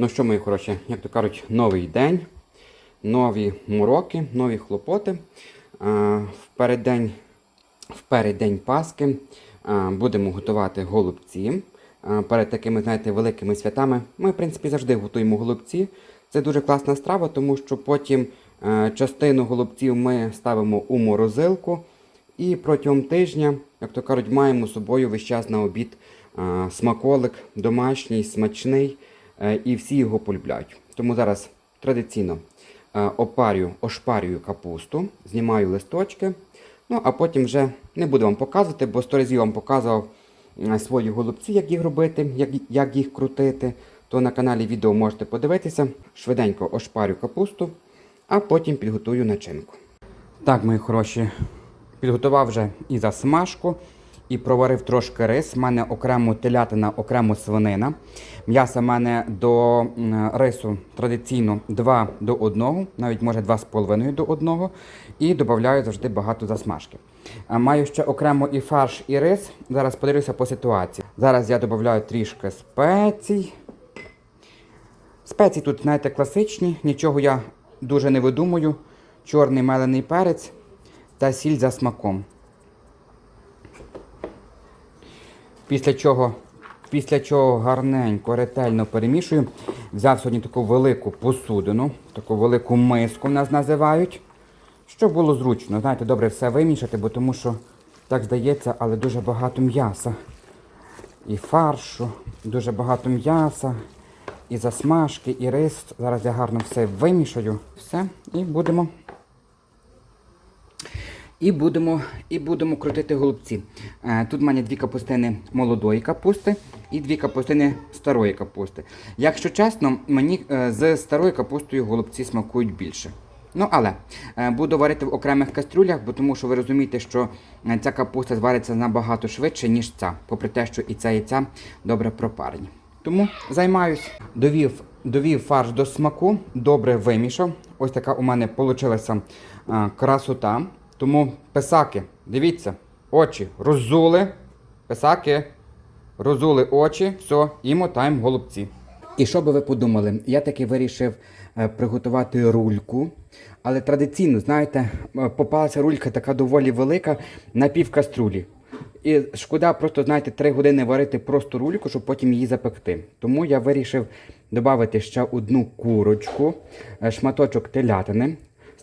Ну що, мої хороші, як то кажуть, новий день, нові мороки, нові хлопоти. Е, В переддень, в переддень Пасхи будемо готувати голубці. Перед такими, знаєте, великими святами ми, в принципі, завжди готуємо голубці. Це дуже класна страва, тому що потім частину голубців ми ставимо у морозилку. І протягом тижня, як то кажуть, маємо з собою весь час на обід смаколик домашній, смачний, і всі його полюбляють. Тому зараз традиційно е, опарюю, ошпарюю капусту, знімаю листочки. Ну, а потім вже не буду вам показувати, бо сто разів вам показував е, свої голубці, як їх робити, як, як їх крутити. То на каналі відео можете подивитися. Швиденько ошпарю капусту, а потім підготую начинку. Так, мої хороші, підготував вже і засмажку, і проварив трошки рис. У мене окремо телятина, окремо свинина. М'ясо в мене до рису традиційно 2 до 1, навіть може 2,5 до 1. І додаю завжди багато засмажки. Маю ще окремо і фарш, і рис. Зараз подивлюся по ситуації. Зараз я додаю трішки спецій. Спеції тут, знаєте, класичні, нічого я дуже не видумую. Чорний мелений перець та сіль за смаком. Після чого, після чого гарненько, ретельно перемішую. Взяв сьогодні таку велику посудину, таку велику миску в нас називають. Щоб було зручно, знаєте, добре все вимішати, бо тому що так здається, але дуже багато м'яса. І фаршу, дуже багато м'яса, і засмажки, і рис. Зараз я гарно все вимішаю. Все, і будемо. І будемо, і будемо крутити голубці. Е, Тут в мене дві капустини молодої капусти і дві капустини старої капусти. Якщо чесно, мені е, з старою капустою голубці смакують більше. Ну, але е, буду варити в окремих кастрюлях, бо тому що ви розумієте, що ця капуста звариться набагато швидше, ніж ця, попри те, що і ця, і ця добре пропарені. Тому займаюсь. Довів, довів фарш до смаку, добре вимішав. Ось така у мене вийшла красота. Тому писаки, дивіться, очі роззули. Писаки, розули очі, все, і мотаємо голубці. І що би ви подумали? Я таки вирішив е, приготувати рульку. Але традиційно, знаєте, е, попалася рулька така доволі велика на пів каструлі. І шкода просто, знаєте, 3 години варити просто рульку, щоб потім її запекти. Тому я вирішив додати ще одну курочку, е, шматочок телятини.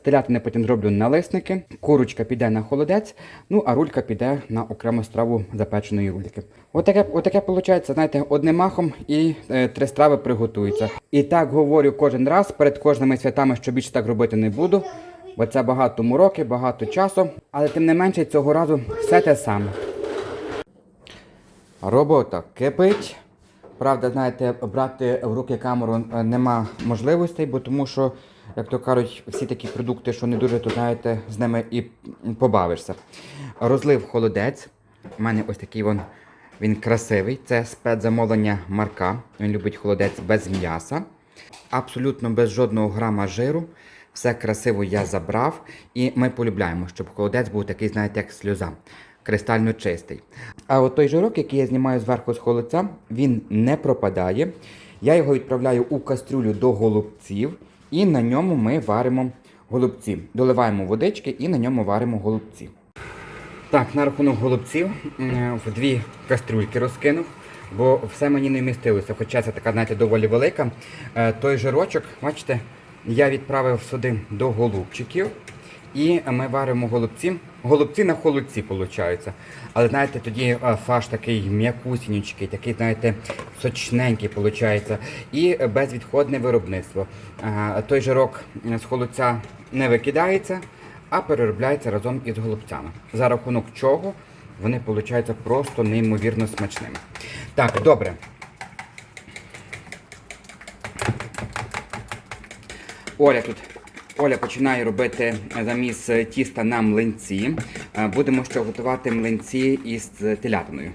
Телятини потім зроблю налисники. Курочка піде на холодець, ну а рулька піде на окрему страву запеченої рульки. Отаке, отаке виходить, знаєте, одним махом і е, три страви приготуються. І так говорю кожен раз перед кожними святами, що більше так робити не буду. Бо це багато мороки, багато часу. Але тим не менше цього разу все те саме. Робота кипить. Правда, знаєте, брати в руки камеру е, нема можливостей, бо тому що, як то кажуть, всі такі продукти, що не дуже, то знаєте, з ними і побавишся. Розлив холодець. У мене ось такий вон, він красивий. Це спецзамовлення Марка. Він любить холодець без м'яса. Абсолютно без жодного грама жиру. Все красиво я забрав. І ми полюбляємо, щоб холодець був такий, знаєте, як сльоза. Кристально чистий. А от той жирок, який я знімаю зверху з холодця, він не пропадає. Я його відправляю у кастрюлю до голубців, і на ньому ми варимо голубці. Доливаємо водички і на ньому варимо голубці. Так, на рахунок голубців в дві кастрюльки розкинув, бо все мені не вмістилося, хоча це така, знаєте, доволі велика. Е, Той жирочок, бачите, я відправив сюди до голубчиків. І ми варимо голубці. Голубці на холодці, виходить. Але знаєте, тоді е, фарш такий м'якусінький, такий, знаєте, сочненький виходить. І безвідходне виробництво. Е, Той жирок з холодця не викидається, а переробляється разом із голубцями. За рахунок чого вони виходять просто неймовірно смачними. Так, добре. Оля тут. Оля починає робити заміс тіста на млинці. Е, Будемо ще готувати млинці із телятиною.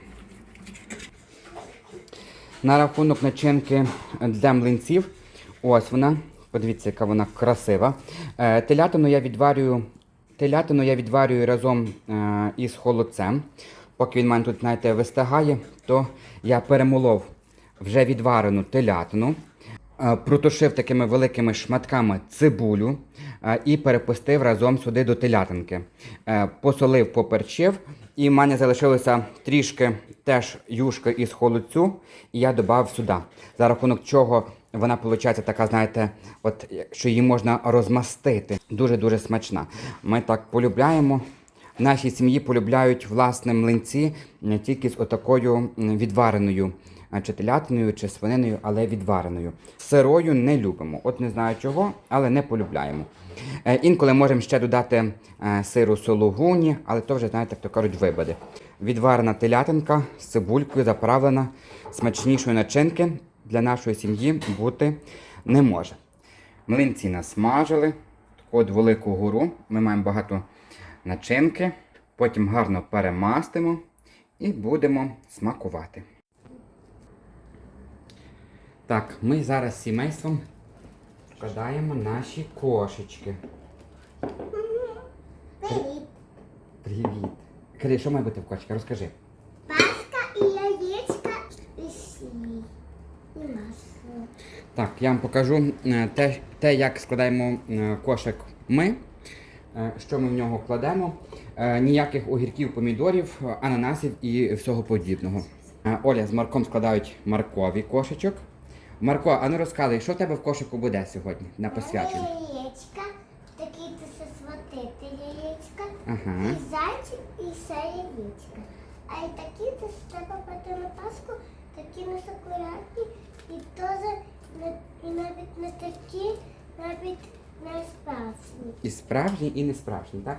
На рахунок начинки для млинців. Ось вона. Подивіться, яка вона красива. Е, Телятину я відварюю, телятину я відварюю разом е, із холодцем. Поки він мене тут, знаєте, вистигає, то я перемолов вже відварену телятину. Протушив такими великими шматками цибулю і перепустив разом сюди до телятинки. Е, Посолив, поперчив, і в мене залишилося трішки теж юшки із холодцю, і я додав сюди. За рахунок чого вона виходить така, знаєте, от що її можна розмастити. Дуже-дуже смачна. Ми так полюбляємо. В нашій сім'ї полюбляють власне млинці не тільки з отакою відвареною чи телятиною, чи свининою, але відвареною. Сирою не любимо. От не знаю чого, але не полюбляємо. Е, інколи можемо ще додати е, сиру сологуні, але то вже, знаєте, як то кажуть, вибади. Відварена телятинка з цибулькою заправлена смачнішої начинки для нашої сім'ї бути не може. Млинці насмажили, таку от велику гору. Ми маємо багато начинки. Потім гарно перемастимо і будемо смакувати. Так, ми зараз з сімейством вкладаємо наші кошечки. Привіт. Привіт. Кирил, що має бути в кошечка? Розкажи. Паска і яєчка і сіль. І масло. Так, я вам покажу е, те, те як складаємо е, кошик ми, е, що ми в нього кладемо. Ніяких огірків, помідорів, ананасів і всього подібного. Оля з Марком складають марковий кошечок. Марко, а ну розказуй, що в тебе в кошику буде сьогодні на посвячення? Яєчка, такі ти се яєчка. Ага. І зайчик, і все яєчка. А й такі ти з тебе пати паску, такі не акуратні, і теж не, і навіть не такі, навіть не справжні. І справжній, і не справжній, так?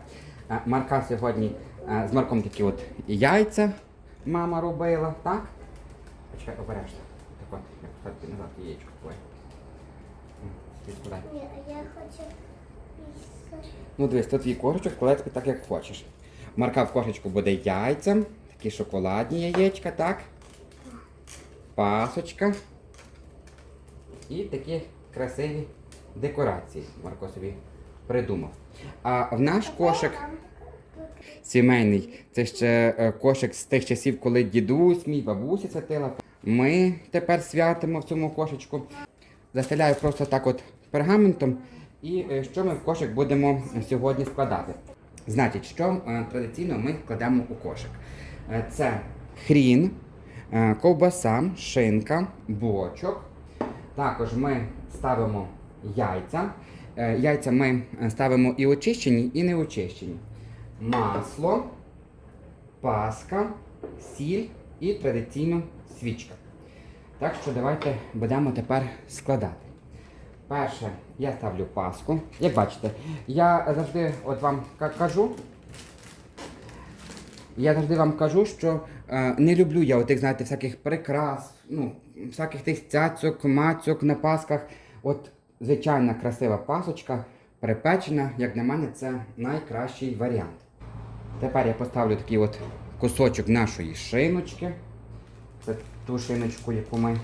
А, Марка сьогодні а, з Марком такі от яйця мама робила, так? Почекай, обережно. От, назад яєчко твоє. М, відкладай. Ні, а я хочу. Ну дивись, тут твій кошечок, клади так, як хочеш. Марка в кошечку буде яйця, такі шоколадні яєчка, так? Пасочка. І такі красиві декорації Марко собі придумав. А в наш кошик сімейний, це ще е, кошик з тих часів, коли дідусь, мій бабуся святила. Ми тепер святимо в цьому кошечку. Застеляю просто так от пергаментом. І е, що ми в кошик будемо сьогодні складати? Значить, що е, традиційно ми кладемо у кошик. Е, Це хрін, ковбаса, шинка, бочок. Також ми ставимо яйця. Яйця ми ставимо і очищені, і не очищені. Масло, паска, сіль і традиційно свічка. Так що давайте будемо тепер складати. Перше, я ставлю паску. Як бачите, я завжди от вам кажу. Я завжди вам кажу, що е, не люблю я отих, знаєте, всяких прикрас, ну, всяких тих цяцьок, мацьок на пасках. От звичайна красива пасочка, перепечена, як на мене, це найкращий варіант. Тепер я поставлю такий от кусочок нашої шиночки. Це ту шиночку, яку ми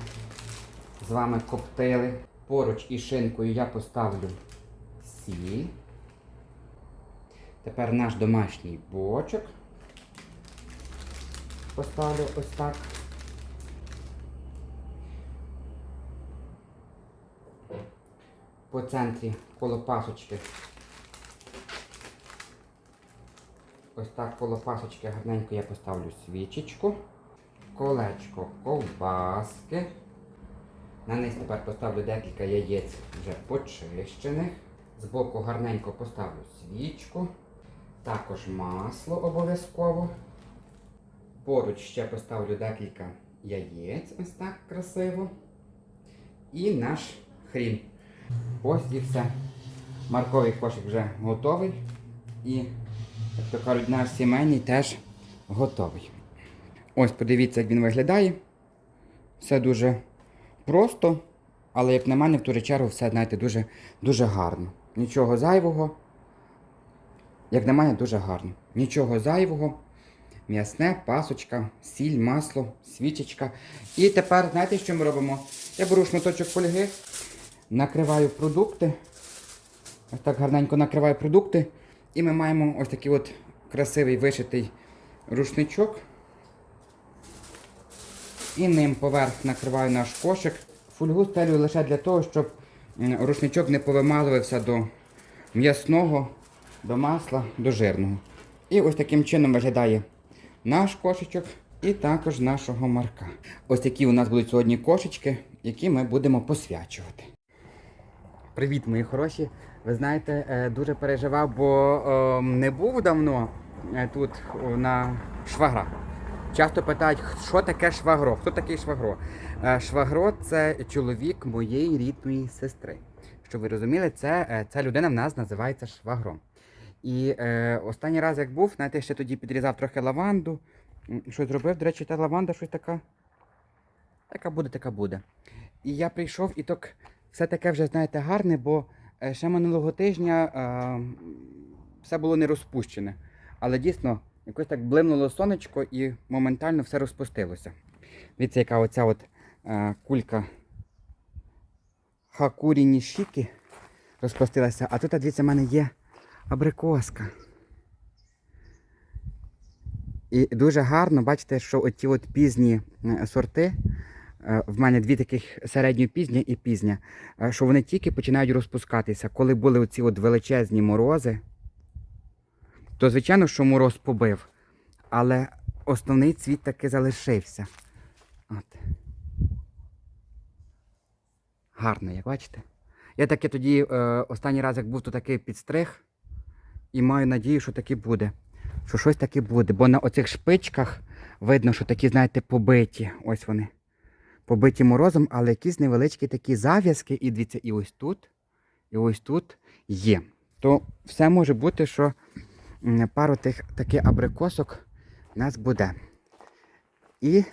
з вами коптили. Поруч із шинкою я поставлю сіль. Тепер наш домашній бочок. Поставлю ось так. По центрі коло пасочки. Ось так коло пасочки гарненько я поставлю свічечку. Колечко ковбаски. На низ тепер поставлю декілька яєць вже почищених. Збоку гарненько поставлю свічку. Також масло обов'язково. Поруч ще поставлю декілька яєць, ось так красиво. І наш хрін. Ось і все. Марковий кошик вже готовий. І, як то кажуть, наш сімейний теж готовий. Ось подивіться, як він виглядає. Все дуже просто, але, як на мене, в ту чергу все, знаєте, дуже, дуже гарно. Нічого зайвого. Як на мене, дуже гарно. Нічого зайвого. М'ясне, пасочка, сіль, масло, свічечка. І тепер, знаєте, що ми робимо? Я беру шматочок фольги, накриваю продукти. Ось так гарненько накриваю продукти. І ми маємо ось такий от красивий вишитий рушничок. І ним поверх накриваю наш кошик Фольгу стелю лише для того, щоб рушничок не повимазувався до м'ясного, до масла, до жирного. І ось таким чином виглядає наш кошечок і також нашого марка. Ось такі у нас будуть сьогодні кошечки, які ми будемо посвячувати. Привіт, мої хороші. Ви знаєте, е, дуже переживав, бо е, не був давно е, тут на швагра. Часто питають, що таке швагро? Хто такий швагро? Е, Швагро це чоловік моєї рідної сестри. Щоб ви розуміли, це, е, ця людина в нас називається швагром. І е, останній раз, як був, знаєте, ще тоді підрізав трохи лаванду. Щось зробив, до речі, та лаванда щось така. Така буде, така буде. І я прийшов, і так все таке вже, знаєте, гарне, бо е, ще минулого тижня е, все було не розпущене. Але дійсно, якось так блимнуло сонечко і моментально все розпустилося. Дивіться, яка оця от е, кулька хакурі нішіки розпустилася. А тут, дивіться, в мене є абрикоска. І дуже гарно, бачите, що оті от пізні е, сорти, е, в мене дві таких середньопізня і пізня, е, що вони тільки починають розпускатися. Коли були оці от величезні морози, то звичайно, що мороз побив, але основний цвіт таки залишився. От. Гарно, як бачите? Я таки тоді е, останній раз, як був, то таки підстриг, і маю надію, що таки буде. Що щось таке буде. Бо на оцих шпичках видно, що такі, знаєте, побиті. Ось вони. Побиті морозом, але якісь невеличкі такі зав'язки, і дивіться, і ось тут, і ось тут є. То все може бути, що пару тих таких абрикосок у нас буде. І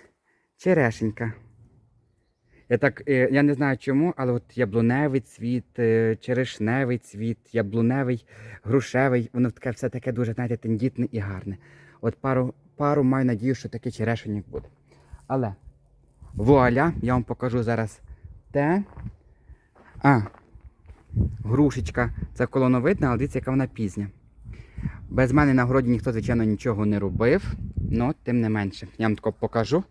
черешенька. Я так, е, я не знаю чому, але от яблуневий цвіт, е, черешневий цвіт, яблуневий, грушевий, воно таке все таке дуже, знаєте, тендітне і гарне. От пару, пару маю надію, що такий черешенник буде. Але вуаля, я вам покажу зараз те. А, грушечка, це колоновидна, але дивіться, яка вона пізня. Без мене на городі ніхто, звичайно, нічого не робив, але тим не менше. Я вам тако покажу.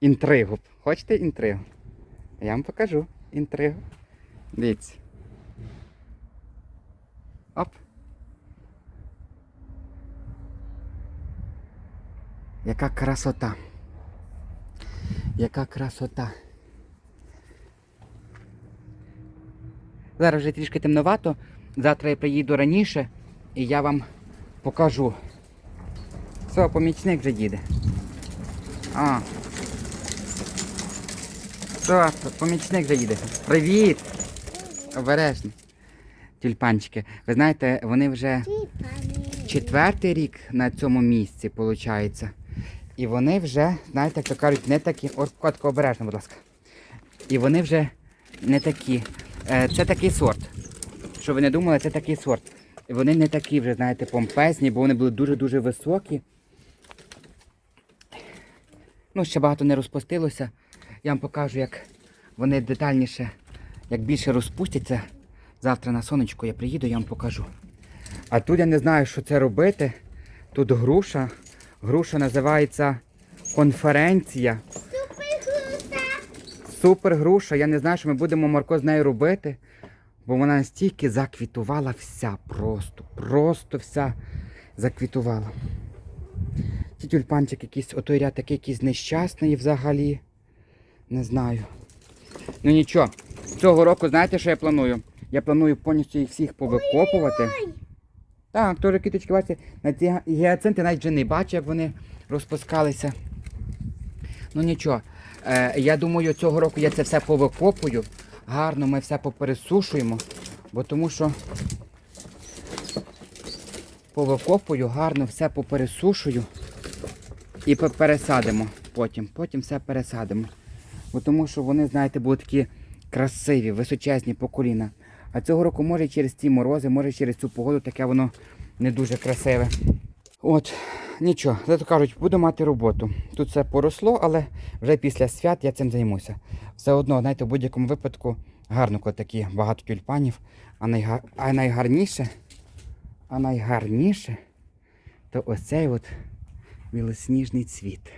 Інтригу. Хочете інтригу? Я вам покажу інтригу. Дивіться. Оп. Яка красота. Яка красота. Зараз вже трішки темновато. Завтра я приїду раніше і я вам покажу. Все, помічник вже їде. А. Все, помічник вже їде. Привіт! Обережно. Тюльпанчики. Ви знаєте, вони вже четвертий рік на цьому місці, виходить. І вони вже, знаєте, як то кажуть, не такі. Ось котко обережно, будь ласка. І вони вже не такі. Е, Це такий сорт. Що ви не думали, це такий сорт. Вони не такі вже, знаєте, помпезні, бо вони були дуже-дуже високі. Ну, ще багато не розпустилося. Я вам покажу, як вони детальніше, як більше розпустяться. Завтра на сонечко я приїду, я вам покажу. А тут я не знаю, що це робити. Тут груша. Груша називається конференція. Супер груша. Я не знаю, що ми будемо Марко з нею робити. Бо вона настільки заквітувала вся просто. Просто вся заквітувала. Ті тюльпанчик якийсь, отой ряд такий якийсь нещасний взагалі. Не знаю. Ну нічого. Цього року, знаєте, що я планую? Я планую повністю їх всіх повикопувати. Так, теж квіточки, бачите, на ці гіацинти навіть вже не бачу, як вони розпускалися. Ну нічого. Е, я думаю, цього року я це все повикопую. Гарно ми все попересушуємо, бо тому що повикопую, гарно все попересушую і пе- пересадимо потім. Потім все пересадимо. Бо тому що вони, знаєте, будуть такі красиві, височезні по коліна. А цього року, може, через ці морози, може через цю погоду таке воно не дуже красиве. От, нічого, зато кажуть, буду мати роботу. Тут все поросло, але вже після свят я цим займуся. Все одно, знаєте, в будь-якому випадку гарно, коли такі багато тюльпанів. А, найга... а найгарніше, а найгарніше, то ось цей от білосніжний цвіт.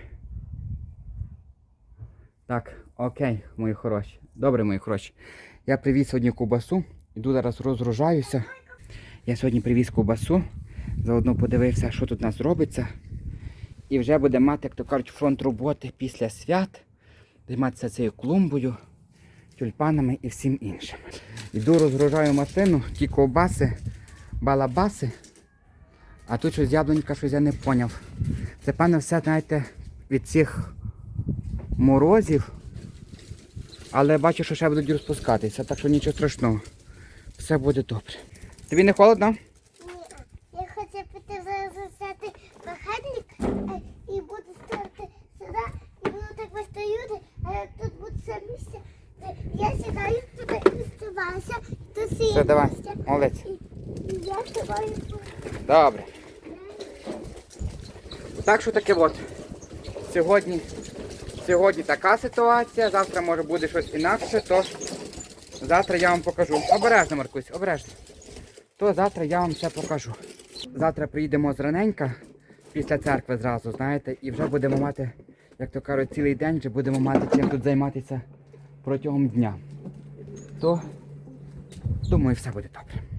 Так, окей, мої хороші. Добре, мої хороші. Я привіз сьогодні ковбасу. Іду зараз розгружаюся. Я сьогодні привіз ковбасу. Заодно подивився, що тут у нас робиться. І вже буде мати, як то кажуть, фронт роботи після свят. Займатися цією клумбою, тюльпанами і всім іншим. Іду розгружаю машину, ті ковбаси, балабаси. А тут щось яблунька, щось я не поняв. Це певно все, знаєте, від цих морозів. Але бачу, що ще будуть розпускатися, так що нічого страшного. Все буде добре. Тобі не холодно? Ні, я хочу піти зараз взяти багатник е, і буду ставити сюди, і буду так вистаюти, а як тут буде все місце, то я сідаю туди і вставаюся, тут всі Давай, молодець. Добре. Так що таке от. Сьогодні, сьогодні така ситуація, завтра може буде щось інакше, то завтра я вам покажу. Обережно, Маркусь, обережно. То завтра я вам все покажу. Завтра приїдемо зраненька після церкви зразу, знаєте, і вже будемо мати, як то кажуть, цілий день вже будемо мати чим тут займатися протягом дня. То думаю, все буде добре.